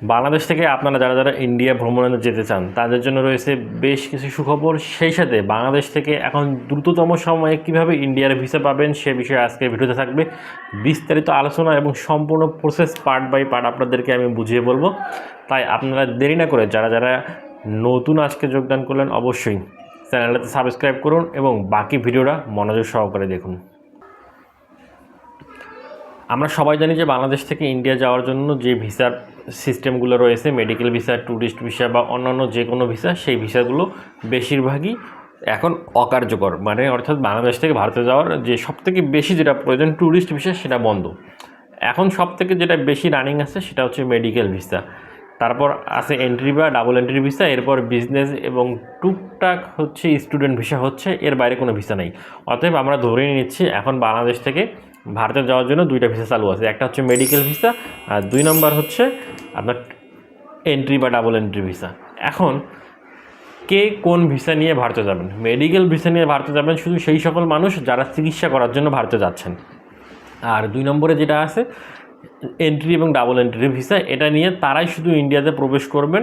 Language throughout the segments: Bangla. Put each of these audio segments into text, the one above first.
বাংলাদেশ থেকে আপনারা যারা যারা ইন্ডিয়া ভ্রমণে যেতে চান, তাদের জন্য রয়েছে বেশ কিছু সুখবর। সেই সাথে বাংলাদেশ থেকে এখন দ্রুততম সময়ে কীভাবে ইন্ডিয়ার ভিসা পাবেন, সে বিষয়ে আজকে ভিডিওতে থাকবে। বিস্তারিত আলোচনা এবং সম্পূর্ণ প্রসেস পার্ট বাই পার্ট আপনাদেরকে আমি বুঝিয়ে বলব। তাই আপনারা দেরি না করে যারা যারা নতুন আজকে যোগদান করলেন, অবশ্যই চ্যানেলটাতে সাবস্ক্রাইব করুন এবং বাকি ভিডিওটা মনোযোগ সহকারে দেখুন। আমরা সবাই জানি যে বাংলাদেশ থেকে ইন্ডিয়া যাওয়ার জন্য যে ভিসার সিস্টেমগুলো রয়েছে মেডিকেল ভিসা ট্যুরিস্ট ভিসা বা অন্যান্য যে কোনো ভিসা সেই ভিসাগুলো বেশিরভাগই এখন অকার্যকর। মানে অর্থাৎ বাংলাদেশ থেকে ভারতে যাওয়ার যে সব থেকে বেশি যেটা প্রয়োজন ট্যুরিস্ট ভিসা সেটা বন্ধ। এখন সব থেকে যেটা বেশি রানিং আছে, সেটা হচ্ছে মেডিকেল ভিসা তারপর আছে এন্ট্রি বা ডাবল এন্ট্রি ভিসা এরপর বিজনেস এবং টুকটাক হচ্ছে স্টুডেন্ট ভিসা হচ্ছে, এর বাইরে কোনো ভিসা নেই। অতএব আমরা ধরে নিচ্ছি, এখন বাংলাদেশ থেকে ভারতে যাওয়ার জন্য দুইটা ভিসা চালু আছে। একটা হচ্ছে মেডিকেল ভিসা আর দুই নম্বর হচ্ছে আপনার এন্ট্রি বা ডাবল এন্ট্রি ভিসা এখন, কে কোন ভিসা নিয়ে ভারতে যাবেন? মেডিকেল ভিসা নিয়ে ভারতে যাবেন শুধু সেই সকল মানুষ যারা চিকিৎসা করার জন্য ভারতে যাচ্ছেন। আর দুই নম্বরে যেটা আছে এন্ট্রি এবং ডাবল এন্ট্রি ভিসা এটা নিয়ে তারাই শুধু ইন্ডিয়াতে প্রবেশ করবেন।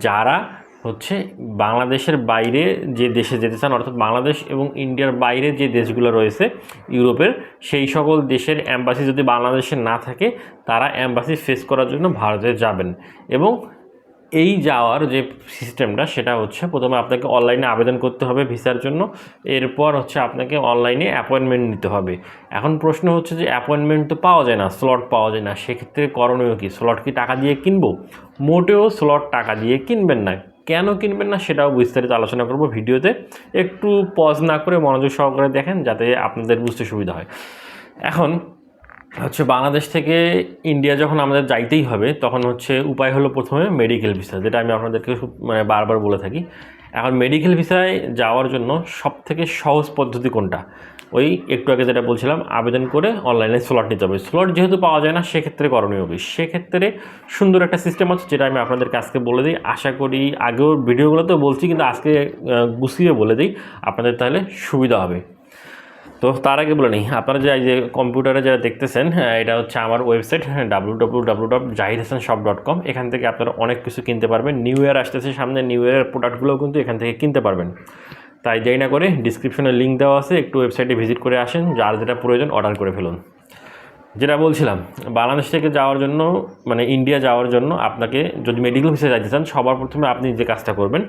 যারা হচ্ছে বাংলাদেশের বাইরে যে দেশে যেতে চান, অর্থাৎ বাংলাদেশ এবং ইন্ডিয়ার বাইরে যে দেশগুলো রয়েছে ইউরোপের, সেই সকল দেশের অ্যাম্বাসি যদি বাংলাদেশে না থাকে, তারা অ্যাম্বাসি ফেস করার জন্য ভারতে যাবেন। এবং এই যাওয়ার যে সিস্টেমটা, সেটা হচ্ছে প্রথমে আপনাকে অনলাইনে আবেদন করতে হবে ভিসার জন্য। এরপর হচ্ছে আপনাকে অনলাইনে অ্যাপয়েন্টমেন্ট নিতে হবে। এখন প্রশ্ন হচ্ছে যে, অ্যাপয়েন্টমেন্ট তো পাওয়া যায় না, স্লট পাওয়া যায় না, সেক্ষেত্রে করণীয় কি? স্লট কি টাকা দিয়ে কিনবো? মোটেও স্লট টাকা দিয়ে কিনবেন না। কেন কিনবেন না সেটাও বিস্তারিত আলোচনা করব ভিডিওতে। একটু পজ না করে মনোযোগ সহকারে দেখেন, যাতে আপনাদের বুঝতে সুবিধা হয়। এখন হচ্ছে বাংলাদেশ থেকে ইন্ডিয়া যখন আমাদের যাইতেই হবে, তখন হচ্ছে উপায় হলো প্রথমে মেডিকেল ভিসা যেটা আমি আপনাদেরকে মানে বারবার বলে থাকি। এখন মেডিকেল ভিসায় যাওয়ার জন্য সব থেকে সহজ পদ্ধতি কোনটা? ওই একটু আগে যেটা বলছিলাম, আবেদন করে অনলাইনে স্লট নিতে হবে। স্লট যেহেতু পাওয়া যায় না, সেক্ষেত্রে করণীয় কি? সেক্ষেত্রে সুন্দর একটা সিস্টেম আছে, যেটা আমি আপনাদেরকে আজকে বলে দিই। আশা করি আগেও ভিডিওগুলোতেও বলছি, কিন্তু আজকে গুছিয়ে বলে দিই। আপনাদের তাহলে সুবিধা হবে। তো তার আগে বলে নিই আপনারা যে যে কম্পিউটারে যারা দেখতেছেন হ্যাঁ, এটা হচ্ছে আমার website W W W dot Zahir Hasan shop dot com এখান থেকে আপনারা অনেক কিছু কিনতে পারবেন। নিউ ইয়ার আসতেছে সামনে নিউ ইয়ারের প্রোডাক্টগুলোও কিন্তু এখান থেকে কিনতে পারবেন। তাই যাই না করে ডিসক্রিপশনে লিঙ্ক দেওয়া আছে একটু ওয়েবসাইটে ভিজিট করে আসেন যার যেটা প্রয়োজন অর্ডার করে ফেলুন। যেটা বলছিলাম বাংলাদেশ থেকে যাওয়ার জন্য মানে ইন্ডিয়া যাওয়ার জন্য আপনাকে যদি মেডিকেল ভিসা যাইতে চান সবার প্রথমে আপনি যে কাজটা করবেন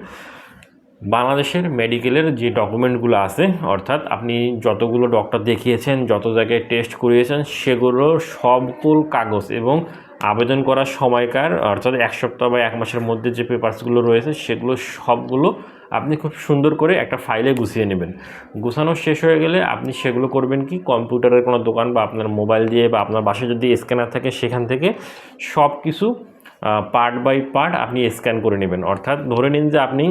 বাংলাদেশের মেডিকেলের যে ডকুমেন্টগুলো আছে, অর্থাৎ আপনি যতগুলো ডক্টর দেখিয়েছেন, যত জায়গায় টেস্ট করিয়েছেন, সেগুলো সবকুল কাগজ এবং আবেদন করার সময়কার, অর্থাৎ এক সপ্তাহ বা এক মাসের মধ্যে যে পেপারসগুলো রয়েছে, সেগুলো সবগুলো আপনি খুব সুন্দর করে একটা ফাইলে গুছিয়ে নেবেন। গুছানো শেষ হয়ে গেলে আপনি সেগুলো করবেন কি? কম্পিউটারের কোনো দোকান বা আপনার মোবাইল দিয়ে বা আপনার বাসায় যদি স্ক্যানার থাকে, সেখান থেকে সব কিছু পার্ট বাই পার্ট আপনি স্ক্যান করে নেবেন। অর্থাৎ ধরে নিন যে আপনি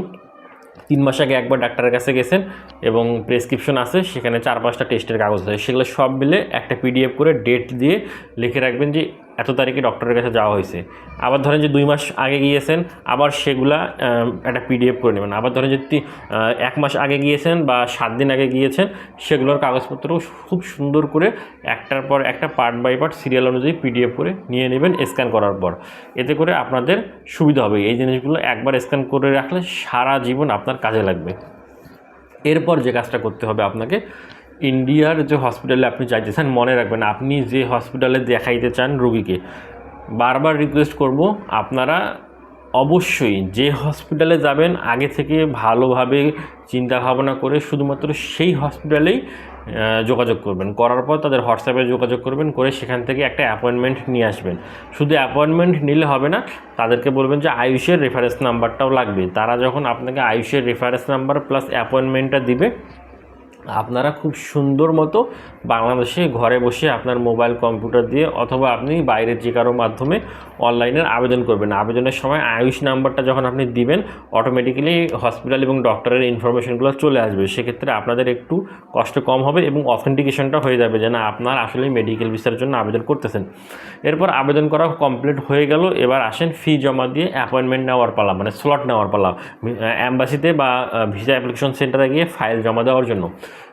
তিন মাস আগে একবার ডাক্তারের কাছে গেছেন এবং প্রেসক্রিপশন আছে, সেখানে চার পাঁচটা টেস্টের কাগজ আছে। সেগুলো সব মিলে একটা পিডিএফ করে ডেট দিয়ে লিখে রাখবেন যে এত তারিখে ডক্টরের কাছে যাওয়া হয়েছে। আবার ধরেন যে দুই মাস আগে গিয়েছেন, আবার সেগুলা একটা পিডিএফ করে নেবেন। আবার ধরেন যে এক মাস আগে গিয়েছেন বা সাত দিন আগে গিয়েছেন, সেগুলোর কাগজপত্র খুব সুন্দর করে একটার পর একটা পার্ট বাই পার্ট সিরিয়াল অনুযায়ী পিডিএফ করে নিয়ে নেবেন স্ক্যান করার পর। এতে করে আপনাদের সুবিধা হবে। এই জিনিসগুলো একবার স্ক্যান করে রাখলে সারা জীবন আপনার কাজে লাগবে। এরপর যে কাজটা করতে হবে আপনাকে ইন্ডিয়ার যে হসপিটালে আপনি চাইতেছেন মনে রাখবেন আপনি যে হসপিটালে দেখাইতে চান রুগীকে, বারবার রিকোয়েস্ট করব আপনারা অবশ্যই যে হসপিটালে যাবেন, আগে থেকে ভালোভাবে চিন্তা ভাবনা করে শুধুমাত্র সেই হসপিটালেই যোগাযোগ করবেন। করার পর তাদের হোয়াটসঅ্যাপে যোগাযোগ করবেন, করে সেখান থেকে একটা অ্যাপয়েন্টমেন্ট নিয়ে আসবেন। শুধু অ্যাপয়েন্টমেন্ট নিলে হবে না, তাদেরকে বলবেন যে আয়ুষের রেফারেন্স নাম্বারটাও লাগবে। তারা যখন আপনাকে আয়ুষের রেফারেন্স নাম্বার প্লাস অ্যাপয়েন্টমেন্টটা দিবে আপনারা খুব সুন্দর মতো বাংলাদেশে ঘরে বসে আপনার মোবাইল, কম্পিউটার দিয়ে অথবা আপনি বাইরের যে কারও মাধ্যমে অনলাইনের আবেদন করবেন। আবেদনের সময় আয়ুষ নাম্বারটা যখন আপনি দিবেন অটোমেটিক্যালি হসপিটাল এবং ডক্টরের ইনফরমেশনগুলো চলে আসবে। সেক্ষেত্রে আপনাদের একটু কষ্ট কম হবে এবং অথেন্টিকেশনটা হয়ে যাবে যে না, আপনার আসলে মেডিকেল ভিসার জন্য আবেদন করতেছেন। এরপর আবেদন করা কমপ্লিট হয়ে গেল। এবার আসেন ফি জমা দিয়ে অ্যাপয়েন্টমেন্ট নেওয়ার পালা মানে স্লট নেওয়ার পালা অ্যাম্বাসিতে বা ভিসা অ্যাপ্লিকেশন সেন্টারে গিয়ে ফাইল জমা দেওয়ার জন্য।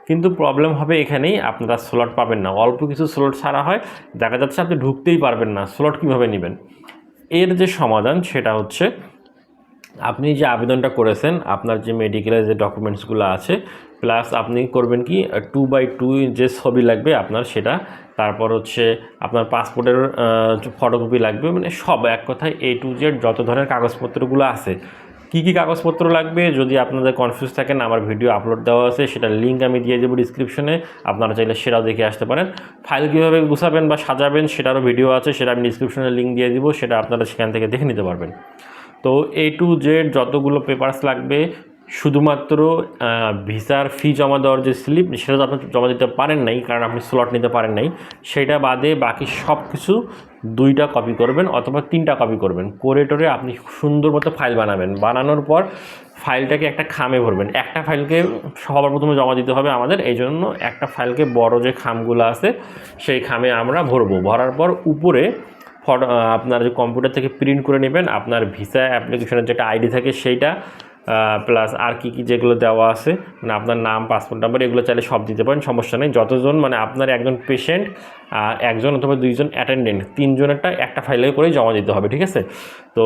কিন্তু প্রবলেম হবে এখানেই, আপনারা স্লট পাবেন না। অল্প কিছু স্লট ছাড়া হয়, দেখা যাচ্ছে আপনি ঢুকতেই পারবেন না। স্লট কীভাবে নেবেন? এর যে সমাধান, সেটা হচ্ছে আপনি যে আবেদনটা করেছেন, আপনার যে মেডিকেলের যে ডকুমেন্টসগুলো আছে প্লাস আপনি করবেন কি টু বাই টু যে ছবি লাগবে আপনার, সেটা, তারপর হচ্ছে আপনার পাসপোর্টের ফটোকপি লাগবে মানে সব এক কথায় এ টু জেড যত ধরনের কাগজপত্রগুলো আছে কী কী কাগজপত্র লাগবে? যদি আপনাদের কনফিউজ থাকেন, আমার ভিডিও আপলোড দেওয়া আছে, সেটার লিঙ্ক আমি দিয়ে দেবো ডিসক্রিপশনে আপনারা চাইলে সেটাও দেখে আসতে পারেন। ফাইল কীভাবে গুছাবেন বা সাজাবেন, সেটারও ভিডিও আছে, সেটা আমি ডিসক্রিপশনে লিঙ্ক দিয়ে দিব, সেটা আপনারা সেখান থেকে দেখে নিতে পারবেন। তো এ টু জেড যতগুলো পেপারস লাগবে শুধুমাত্র ভিসার ফি জমা দেওয়ার যে স্লিপ সেটা তো আপনি জমা দিতে পারেন নাই, কারণ আপনি স্লট নিতে পারেন নাই। সেটা বাদে বাকি সব কিছু দুইটা কপি করবেন অথবা তিনটা কপি করবেন। করে টোরে আপনি সুন্দর মতো ফাইল বানাবেন। বানানোর পর ফাইলটাকে একটা খামে ভরবেন। একটা ফাইলকে সবার প্রথমে জমা দিতে হবে আমাদের এই জন্য একটা ফাইলকে বড় যে খামগুলো আছে, সেই খামে আমরা ভরবো। ভরার পর উপরে ফটো আপনার যে কম্পিউটার থেকে প্রিন্ট করে নেবেন, আপনার ভিসা অ্যাপ্লিকেশনের যেটা আইডি থাকে, সেইটা প্লাস আর কি কি যেগুলো দেওয়া আছে মানে আপনার নাম পাসপোর্ট নাম্বার এগুলো চাইলে সব দিতে পারেন, সমস্যা নেই। যতজন মানে আপনার একজন পেশেন্ট একজন অথবা দুইজন অ্যাটেন্ডেন্ট তিনজনেরটা একটা ফাইলে করেই জমা দিতে হবে, ঠিক আছে? তো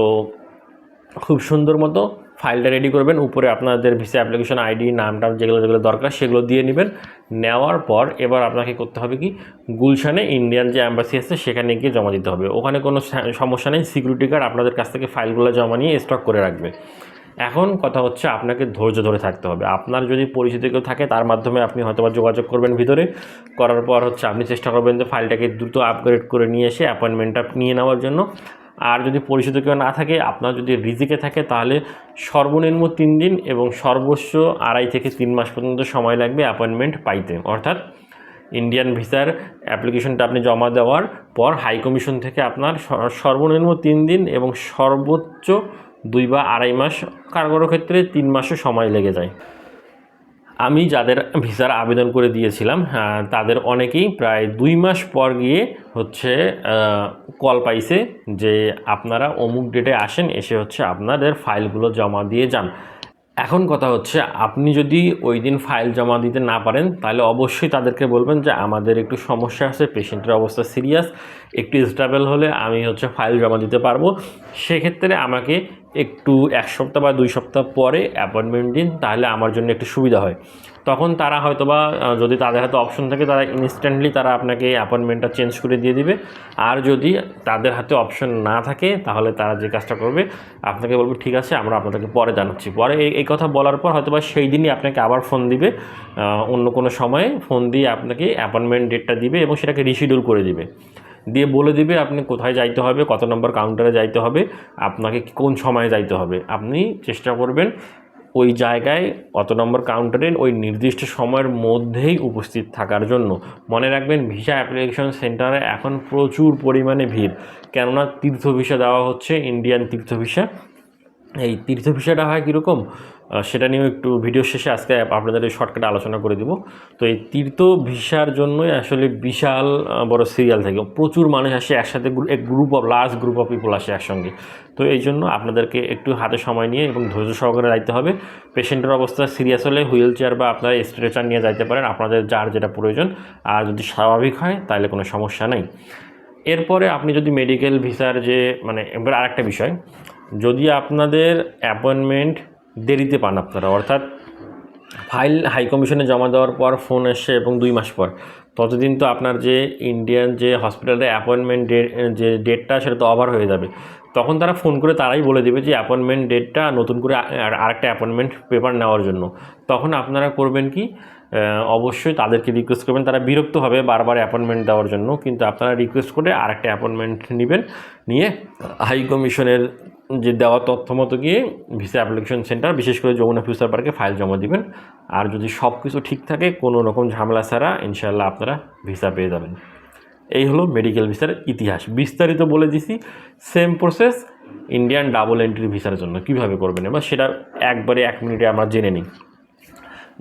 খুব সুন্দর মতো ফাইলটা রেডি করবেন। উপরে আপনাদের ভিসা অ্যাপ্লিকেশন আইডি নাম, টাম যেগুলো যেগুলো দরকার, সেগুলো দিয়ে নেবেন। নেওয়ার পর এবার আপনাকে করতে হবে কি? গুলশানে ইন্ডিয়ান যে অ্যাম্বাসি আছে, সেখানে গিয়ে জমা দিতে হবে। ওখানে কোনো সমস্যা নেই। সিকিউরিটি গার্ড আপনাদের কাছ থেকে ফাইলগুলো জমা নিয়ে স্টক করে রাখবে। এখন কথা হচ্ছে আপনাকে ধৈর্য ধরে থাকতে হবে। আপনার যদি পরিচিত কেউ থাকে, তার মাধ্যমে আপনি হয়তো বা যোগাযোগ করবেন ভিতরে। করার পর হচ্ছে আপনি চেষ্টা করবেন যে ফাইলটাকে দ্রুত আপগ্রেড করে নিয়ে এসে অ্যাপয়েন্টমেন্টটা নিয়ে নেওয়ার জন্য। আর যদি পরিচিত কেউ না থাকে, আপনার যদি রিজিকে থাকে, তাহলে সর্বনিম্ন তিন দিন এবং সর্বোচ্চ আড়াই থেকে তিন মাস পর্যন্ত সময় লাগবে অ্যাপয়েন্টমেন্ট পাইতে। অর্থাৎ ইন্ডিয়ান ভিসার অ্যাপ্লিকেশনটা আপনি জমা দেওয়ার পর হাই কমিশন থেকে আপনার সর্বনিম্ন তিন দিন এবং সর্বোচ্চ দুই বা আড়াই মাস কারও কারও ক্ষেত্রে তিন মাসও সময় লেগে যায়। আমি যাদের ভিসার আবেদন করে দিয়েছিলাম তাদের অনেকেই প্রায় দুই মাস পর গিয়ে হচ্ছে কল পাইছে যে আপনারা অমুক ডেটে আসেন, এসে হচ্ছে আপনাদের ফাইলগুলো জমা দিয়ে যান। এখন কথা হচ্ছে, আপনি যদি ওই দিন ফাইল জমা দিতে না পারেন, তাহলে অবশ্যই তাদেরকে বলবেন যে, আমাদের একটু সমস্যা আছে পেশেন্টের অবস্থা সিরিয়াস একটু স্টেবল হলে আমি হচ্ছে ফাইল জমা দিতে পারব। সেক্ষেত্রে আমাকে একটু এক সপ্তাহ বা দুই সপ্তাহ পরে অ্যাপয়েন্টমেন্ট দিন, তাহলে আমার জন্য একটু সুবিধা হয়। তখন তারা হয়তোবা যদি তাদের হাতে অপশন থাকে, তারা ইনস্ট্যান্টলি তারা আপনাকে অ্যাপয়েন্টমেন্টটা চেঞ্জ করে দিয়ে দিবে। আর যদি তাদের হাতে অপশন না থাকে, তাহলে তারা যে কাজটা করবে, আপনাকে বলবে, ঠিক আছে, আমরা আপনাদেরকে পরে জানাচ্ছি। পরে এই কথা বলার পর হয়তোবা সেই দিনই আপনাকে আবার ফোন দিবে অন্য কোনো সময়ে। ফোন দিয়ে আপনাকে অ্যাপয়েন্টমেন্ট ডেটটা দিবে এবং সেটাকে রিশিডিউল করে দিবে। দিয়ে বলে দিবে, আপনি কোথায় যাইতে হবে? কত নম্বর কাউন্টারে যাইতে হবে? আপনাকে কোন সময়ে যাইতে হবে? আপনি চেষ্টা করবেন ওই জায়গায় অত নম্বর কাউন্টারের ওই নির্দিষ্ট সময়ের মধ্যেই উপস্থিত থাকার জন্য। মনে রাখবেন ভিসা অ্যাপ্লিকেশন সেন্টারে এখন প্রচুর পরিমাণে ভিড়। কেননা তীর্থ ভিসা দেওয়া হচ্ছে ইন্ডিয়ান তীর্থ ভিসা এই তীর্থ ভিসাটা হয় কীরকম? সেটা নিয়েও একটু ভিডিও শেষে আজকে আপনাদের শর্টকাটে আলোচনা করে দিব। তো এই তীর্থ ভিসার জন্যই আসলে বিশাল বড় সিরিয়াল থাকে। প্রচুর মানুষ আসে একসাথে এক group of large group of people আসে একসঙ্গে। তো এই জন্য আপনাদেরকে একটু হাতে সময় নিয়ে এবং ধৈর্য সহকারে যাইতে হবে। পেশেন্টের অবস্থা সিরিয়াস হলে হুইল চেয়ার বা আপনারা স্ট্রেচার নিয়ে যাইতে পারেন। আপনাদের যার যেটা প্রয়োজন। আর যদি স্বাভাবিক হয়, তাহলে কোনো সমস্যা নেই। এরপরে আপনি যদি মেডিকেল ভিসার যে মানে এবার আরেকটা বিষয়। যদি আপনাদের অ্যাপয়েন্টমেন্ট দেরিতে পান আপনারা। অর্থাৎ ফাইল হাই কমিশনে জমা দেওয়ার পর ফোন এসে এবং দুই মাস পর। ততদিন তো আপনার যে ইন্ডিয়ান যে হসপিটালের অ্যাপয়েন্টমেন্ট ডেট যে ডেটটা সেটা তো ওভার হয়ে যাবে। তখন তারা ফোন করে তারাই বলে দেবে যে অ্যাপয়েন্টমেন্ট ডেটটা নতুন করে আরেকটা অ্যাপয়েন্টমেন্ট পেপার নেওয়ার জন্য। তখন আপনারা করবেন কি অবশ্যই তাদেরকে রিকোয়েস্ট করবেন। তারা বিরক্ত হবে বারবার অ্যাপয়েন্টমেন্ট দেওয়ার জন্য। কিন্তু আপনারা রিকোয়েস্ট করে আরেকটা অ্যাপয়েন্টমেন্ট নেবেন। নিয়ে হাই কমিশনের যে দেওয়া তথ্য মতো গিয়ে ভিসা অ্যাপ্লিকেশন সেন্টার বিশেষ করে যমুনা ফিউচার পার্কে ফাইল জমা দিবেন। আর যদি সব কিছু ঠিক থাকে, কোনো রকম ঝামেলা ছাড়া ইনশাল্লাহ আপনারা ভিসা পেয়ে যাবেন। এই হলো মেডিকেল ভিসার ইতিহাস। বিস্তারিত বলে দিছি same process Indian double entry ভিসার জন্য। কীভাবে করবেন? এবার সেটা একবারে এক মিনিটে আমরা জেনে নিই।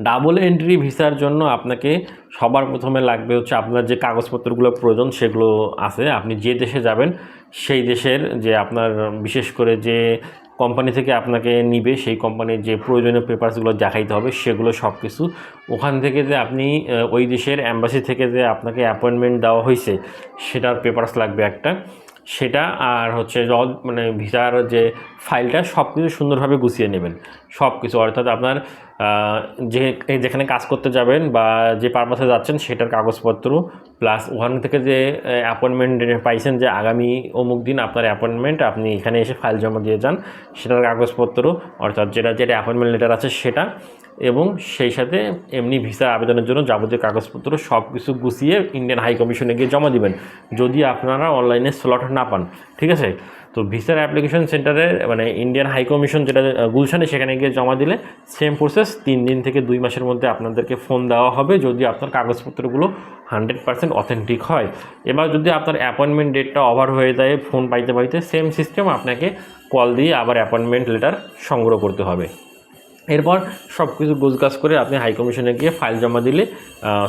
ডাবল এন্ট্রি ভিসার জন্য আপনাকে সবার প্রথমে লাগবে হচ্ছে আপনার যে কাগজপত্রগুলো প্রয়োজন সেগুলো আছে। আপনি যে দেশে যাবেন সেই দেশের যে আপনার বিশেষ করে যে কোম্পানি থেকে আপনাকে নিবে, সেই কোম্পানির যে প্রয়োজনীয় পেপারসগুলো দেখাইতে হবে, সেগুলো সব কিছু ওখান থেকে যে আপনি ওই দেশের অ্যাম্বাসি থেকে যে আপনাকে অ্যাপয়েন্টমেন্ট দেওয়া হয়েছে সেটার পেপারস লাগবে একটা। সেটা আর হচ্ছে জ- মানে ভিসার যে ফাইলটা সব কিছু সুন্দরভাবে গুছিয়ে নেবেন। সব কিছু, অর্থাৎ আপনার যে যেখানে কাজ করতে যাবেন বা যে পারপাসে যাচ্ছেন সেটার কাগজপত্র প্লাস ওখান থেকে যে অ্যাপয়েন্টমেন্ট পাইছেন যে আগামী অমুক দিন আপনার অ্যাপয়েন্টমেন্ট আপনি এখানে এসে ফাইল জমা দিয়ে যান। সেটার কাগজপত্র, অর্থাৎ যেটা যেটা অ্যাপয়েন্টমেন্ট লেটার আছে সেটা এবং সেই সাথে এমনি ভিসা আবেদনের জন্য যাবতীয় কাগজপত্র সব কিছু গুছিয়ে ইন্ডিয়ান হাই কমিশনে গিয়ে জমা দিবেন, যদি আপনারা অনলাইনে স্লট না পান, ঠিক আছে? তো ভিসার অ্যাপ্লিকেশন সেন্টারে মানে ইন্ডিয়ান হাই কমিশন যেটা গুলশানে সেখানে গিয়ে জমা দিলে সেম প্রসেস তিন দিন থেকে দুই মাসের মধ্যে আপনাদেরকে ফোন দেওয়া হবে, যদি আপনার কাগজপত্রগুলো হান্ড্রেড পার্সেন্ট অথেন্টিক হয়। এবার যদি আপনার অ্যাপয়েন্টমেন্ট ডেটটা ওভার হয়ে যায় ফোন পাইতে পাইতে সেম সিস্টেম আপনাকে কল দিয়ে আবার অ্যাপয়েন্টমেন্ট লেটার সংগ্রহ করতে হবে। এরপর সব কিছু গোছগাছ করে আপনি হাই কমিশনে গিয়ে ফাইল জমা দিলে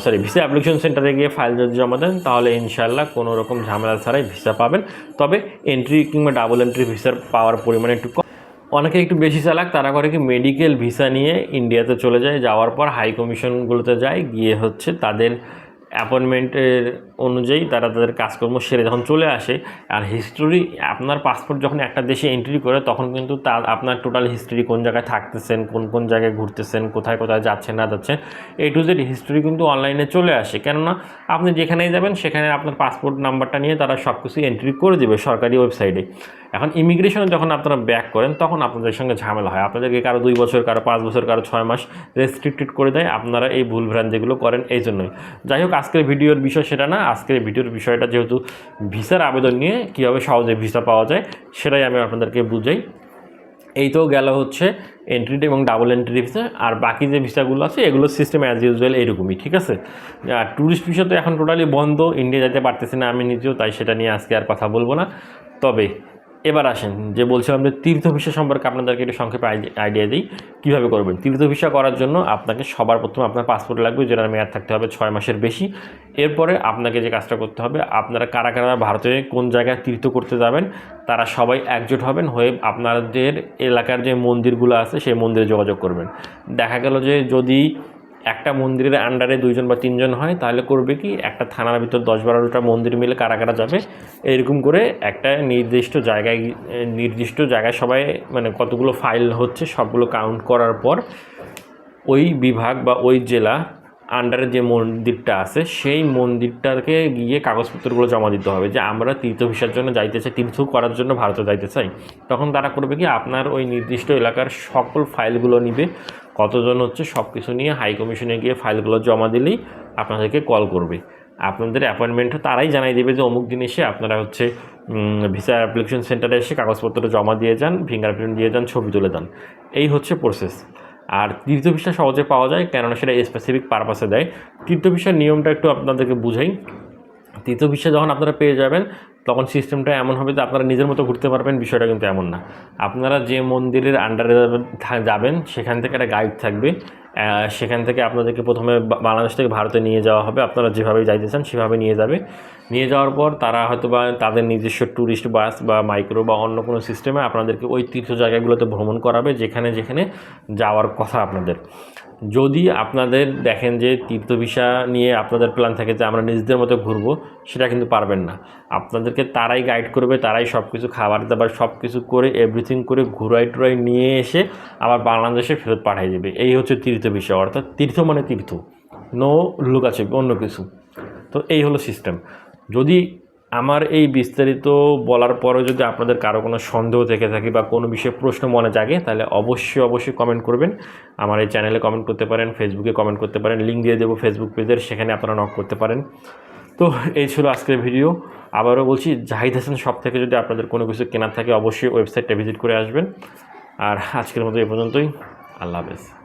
সরি ভিসা অ্যাপ্লিকেশন সেন্টারে গিয়ে ফাইল যদি জমা দেন, তাহলে ইনশাল্লাহ কোনো রকম ঝামেলা ছাড়াই ভিসা পাবেন। তবে এন্ট্রি কিংবা ডাবল এন্ট্রি ভিসার পাওয়ার পরিমাণ একটু কম। অনেকে একটু বেশি চালাক, তারা করে কি মেডিকেল ভিসা নিয়ে ইন্ডিয়াতে চলে যায়, যাওয়ার পর হাই কমিশনগুলোতে যায়, গিয়ে হচ্ছে তাদের অ্যাপয়েন্টমেন্টের অনুযায়ী তারা তাদের কাজকর্ম সেরে যখন চলে আসে, আর হিস্টোরি আপনার পাসপোর্ট যখন একটা দেশে এন্ট্রি করে, তখন কিন্তু তার, আপনার টোটাল হিস্ট্রি কোন জায়গায় থাকতেছেন, কোন কোন জায়গায় ঘুরতেছেন, কোথায় কোথায় যাচ্ছেন, না যাচ্ছেন এ টু জেড হিস্ট্রি কিন্তু অনলাইনে চলে আসে। কেননা আপনি যেখানেই যাবেন, সেখানে আপনার পাসপোর্ট নাম্বারটা নিয়ে তারা সব কিছু এন্ট্রি করে দেবে সরকারি ওয়েবসাইটে এখন ইমিগ্রেশনে যখন আপনারা ব্যাক করেন, তখন আপনাদের সঙ্গে ঝামেলা হয়। আপনাদেরকে কারও দুই বছর, কারও পাঁচ বছর, কারও ছয় মাস রেস্ট্রিক্টেড করে দেয়। আপনারা এই ভুল ভ্রান্তিগুলো করেন এই জন্যই যাই হোক, আজকের ভিডিওর বিষয় সেটা না। আজকের ভিডিওর বিষয়টা যেহেতু ভিসার আবেদন নিয়ে কীভাবে সহজে ভিসা পাওয়া যায়, সেটাই আমি আপনাদেরকে বুঝাই। এই তো গেল হচ্ছে এন্ট্রি এবং ডাবল এন্ট্রি ভিসা আর বাকি যে ভিসাগুলো আছে, এগুলো সিস্টেম অ্যাজ ইউজুয়াল এরকমই, ঠিক আছে? আর ট্যুরিস্ট ভিসা তো এখন টোটালি বন্ধ ইন্ডিয়া যেতে পারতেছি না আমি নিজেও, তাই সেটা নিয়ে আজকে আর কথা বলব না। তবে এবার আসেন, যে বলছিলাম যে তীর্থ ভিসা সম্পর্কে আপনাদেরকে একটু সংক্ষেপে আইডিয়া দিই। কীভাবে করবেন? তীর্থ ভিসা করার জন্য আপনাকে সবার প্রথমে আপনার পাসপোর্ট লাগবে, যেটার মেয়াদ থাকতে হবে ছয় মাসের বেশি। এরপরে আপনাকে যে কাজটা করতে হবে, আপনারা কারা কারা ভারতে কোন জায়গায় তীর্থ করতে যাবেন, তারা সবাই একজোট হবেন, হয়ে আপনাদের এলাকার যে মন্দিরগুলো আছে, সেই মন্দিরে যোগাযোগ করবেন। দেখা গেল যে যদি একটা মন্দিরের আন্ডারে দুইজন বা তিনজন হয়, তাহলে করবে কি? একটা থানার ভিতর দশ বারোটা মন্দির মিলে কারা কারা যাবে। এরকম করে একটা নির্দিষ্ট জায়গায় নির্দিষ্ট জায়গায় সবাই মানে কতগুলো ফাইল হচ্ছে সবগুলো কাউন্ট করার পর ওই বিভাগ বা ওই জেলা আন্ডারে যে মন্দিরটা আছে, সেই মন্দিরটাকে গিয়ে কাগজপত্রগুলো জমা দিতে হবে যে আমরা তীর্থ ভিসার জন্য যাইতে চাই, তীর্থ করার জন্য ভারতে যাইতে চাই। তখন তারা করবে কি? আপনার ওই নির্দিষ্ট এলাকার সকল ফাইলগুলো নিবে। কতজন হচ্ছে সব কিছু নিয়ে হাই কমিশনে গিয়ে ফাইলগুলো জমা দিলেই আপনাদেরকে কল করবে। আপনাদের অ্যাপয়েন্টমেন্টও তারাই জানাই দেবে যে অমুক দিন এসে আপনারা হচ্ছে ভিসা অ্যাপ্লিকেশন সেন্টারে এসে কাগজপত্র জমা দিয়ে যান ফিঙ্গারপ্রিন্ট দিয়ে যান, ছবি তুলে যান এই হচ্ছে প্রসেস আর তীর্থ ভিসা সহজে পাওয়া যায়, কেননা সেটা স্পেসিফিক পারপাসে দেয়। তীর্থ ভিসার নিয়মটা একটু আপনাদেরকে বুঝাই। তীর্থ ভিসা যখন আপনারা পেয়ে যাবেন, তখন সিস্টেমটা এমন হবে যে আপনারা নিজের মতো ঘুরতে পারবেন, বিষয়টা কিন্তু এমন না। আপনারা যে মন্দিরের আন্ডারে যাবেন, সেখান থেকে একটা গাইড থাকবে। সেখান থেকে আপনাদেরকে প্রথমে বাংলাদেশ থেকে ভারতে নিয়ে যাওয়া হবে। আপনারা যেভাবে যাইতে চান সেভাবে নিয়ে যাবে। নিয়ে যাওয়ার পর তারা হয়তো বা তাদের নিজস্ব ট্যুরিস্ট বাস বা মাইক্রো বা অন্য কোনো সিস্টেমে আপনাদেরকে ওই তীর্থ জায়গাগুলোতে ভ্রমণ করাবে, যেখানে যেখানে যাওয়ার কথা আপনাদের। যদি আপনাদের দেখেন যে তীর্থ ভিসা নিয়ে আপনাদের প্ল্যান থাকে যে আমরা নিজেদের মতো ঘুরবো, সেটা কিন্তু পারবেন না। আপনাদেরকে তারাই গাইড করবে, তারাই সব কিছু খাবার দাবার সব কিছু করে এভরিথিং করে, ঘুরাই টুরাই নিয়ে এসে আবার বাংলাদেশে ফেরত পাঠিয়ে দেবে। এই হচ্ছে তীর্থ ভিসা, অর্থাৎ তীর্থ মানে তীর্থ নো লুক অন্য কিছু। তো এই হলো সিস্টেম যদি আমার এই বিস্তারিত বলার পরেও যদি আপনাদের কারও কোনো সন্দেহ থেকে থাকে বা কোনো বিষয়ে প্রশ্ন মনে জাগে, তাহলে অবশ্যই অবশ্যই কমেন্ট করবেন। আমার এই চ্যানেলে কমেন্ট করতে পারেন ফেসবুকে কমেন্ট করতে পারেন লিঙ্ক দিয়ে দেবো ফেসবুক পেজের সেখানে আপনারা নক করতে পারেন। তো এই ছিল আজকের ভিডিও আবারও বলছি, জাহিদ হাসান সব থেকে যদি আপনাদের কোনো কিছু কেনার থাকে, অবশ্যই ওয়েবসাইটটা ভিজিট করে আসবেন। আর আজকের মতো এ পর্যন্তই। আল্লাহ হাফেজ।